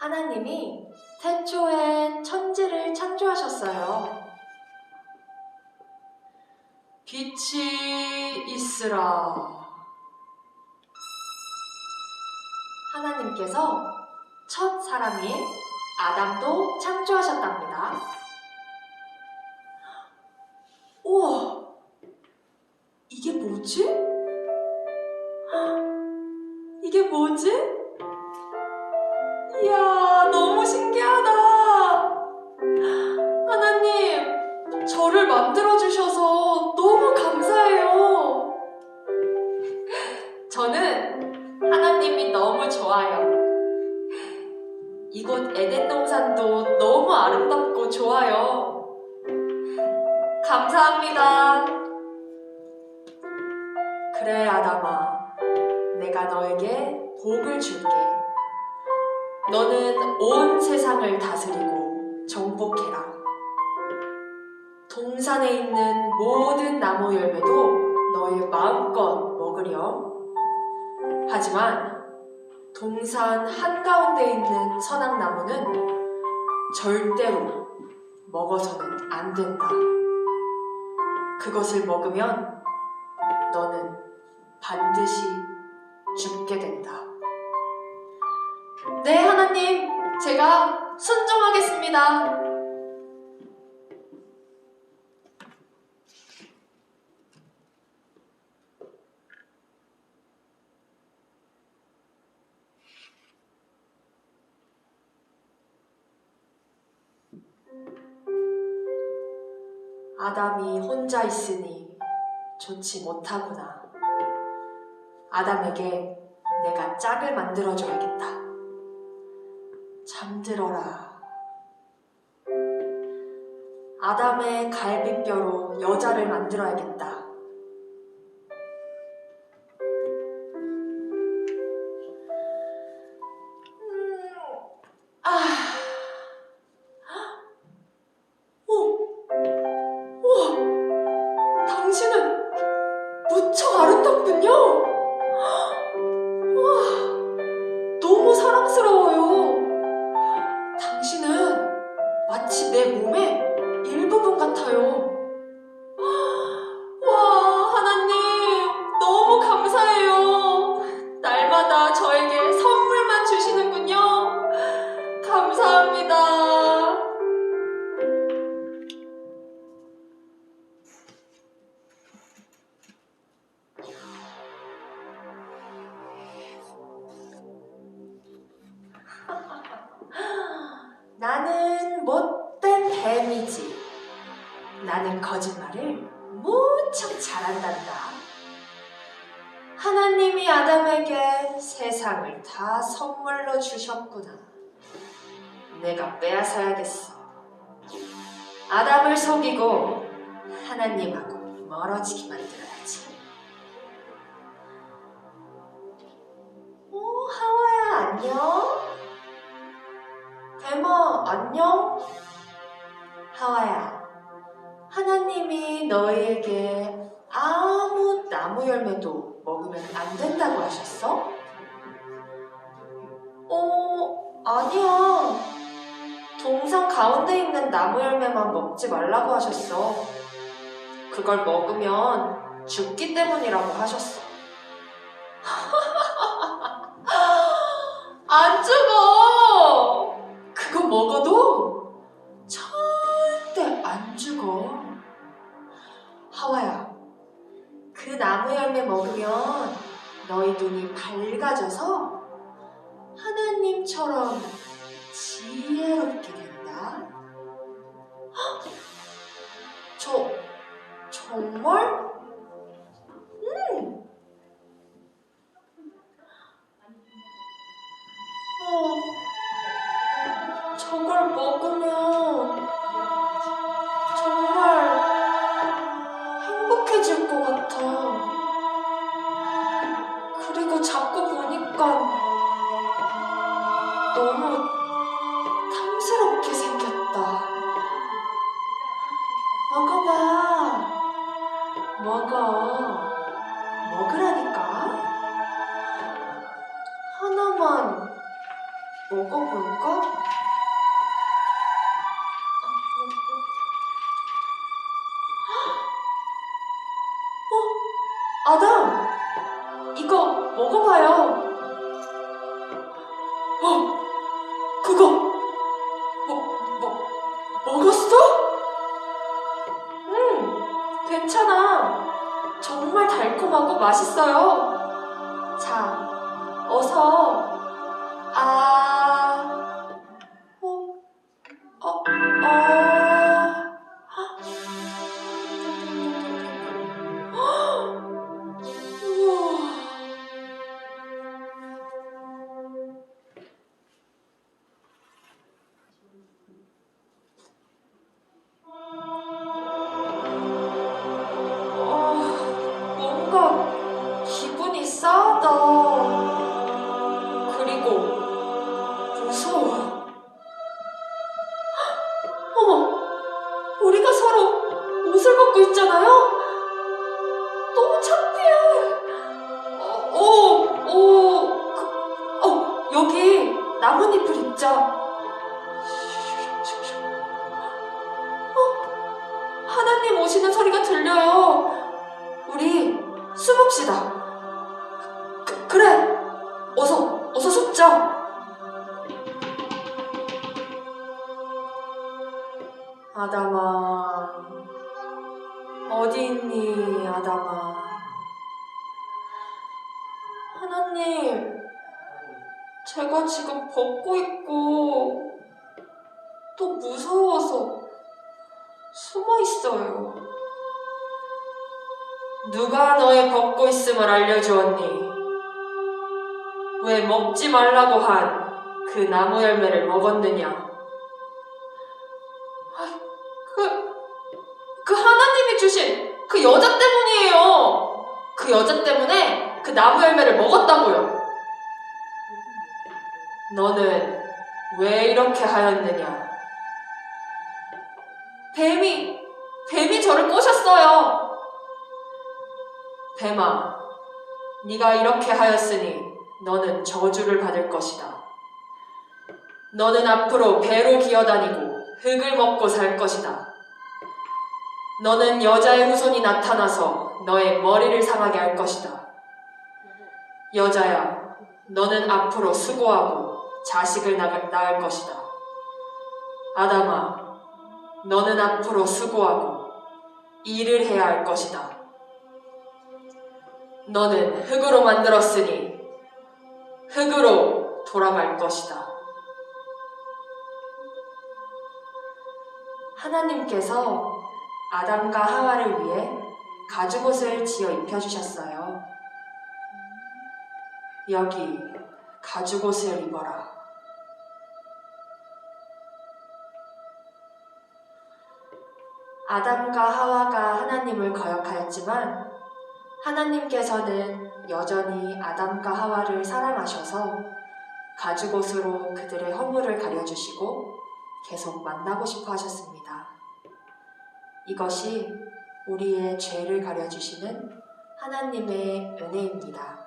하나님이 태초에 천지를 창조하셨어요. 빛이 있으라. 하나님께서 첫 사람인 아담도 창조하셨답니다. 우와, 이게 뭐지? 이게 뭐지? 감사합니다. 그래, 아담아. 내가 너에게 복을 줄게. 너는 온 세상을 다스리고 정복해라. 동산에 있는 모든 나무 열매도 너의 마음껏 먹으렴. 하지만 동산 한가운데 있는 선악나무는 절대로 먹어서는 안 된다. 그것을 먹으면 너는 반드시 죽게 된다. 네, 하나님, 제가 순종하겠습니다. 아담이 혼자 있으니 좋지 못하구나. 아담에게 내가 짝을 만들어줘야겠다. 잠들어라. 아담의 갈비뼈로 여자를 만들어야겠다. 나는 못된 뱀이지. 나는 거짓말을 무척 잘한단다. 하나님이 아담에게 세상을 다 선물로 주셨구나. 내가 빼앗아야겠어. 아담을 속이고 하나님하고 멀어지게 만들어야 안녕? 하와야, 하나님이 너희에게 아무 나무 열매도 먹으면 안 된다고 하셨어? 어, 아니야. 동산 가운데 있는 나무 열매만 먹지 말라고 하셨어. 그걸 먹으면 죽기 때문이라고 하셨어. 안 죽어! 먹어도 절대 안 죽어. 하와야, 그 나무 열매 먹으면 너희 눈이 밝아져서 하나님처럼 지혜롭게 된다. 헉! 저, 정말? 행복 먹어봐요. 어? 그거 뭐, 뭐, 먹었어? 응, 괜찮아. 정말 달콤하고 맛있어요. 자, 어서, 오시는 소리가 들려요. 우리 숨읍시다. 그, 그래. 어서, 어서 숨자. 아담아. 어디 있니, 아담아. 하나님, 제가 지금 벗고 있고, 또 무서워서 숨어 있어요. 누가 너의 벗고 있음을 알려주었니? 왜 먹지 말라고 한 그 나무 열매를 먹었느냐? 아, 그, 그 하나님이 주신 그 여자 때문이에요. 그 여자 때문에 그 나무 열매를 먹었다고요. 너는 왜 이렇게 하였느냐? 뱀이, 뱀이 저를 꼬셨어요. 뱀아, 네가 이렇게 하였으니 너는 저주를 받을 것이다. 너는 앞으로 배로 기어다니고 흙을 먹고 살 것이다. 너는 여자의 후손이 나타나서 너의 머리를 상하게 할 것이다. 여자야, 너는 앞으로 수고하고 자식을 낳- 낳을 것이다. 아담아, 너는 앞으로 수고하고 일을 해야 할 것이다. 너는 흙으로 만들었으니 흙으로 돌아갈 것이다. 하나님께서 아담과 하와를 위해 가죽옷을 지어 입혀주셨어요. 여기 가죽옷을 입어라. 아담과 하와가 하나님을 거역하였지만 하나님께서는 여전히 아담과 하와를 사랑하셔서 가죽옷으로 그들의 허물을 가려주시고 계속 만나고 싶어 하셨습니다. 이것이 우리의 죄를 가려주시는 하나님의 은혜입니다.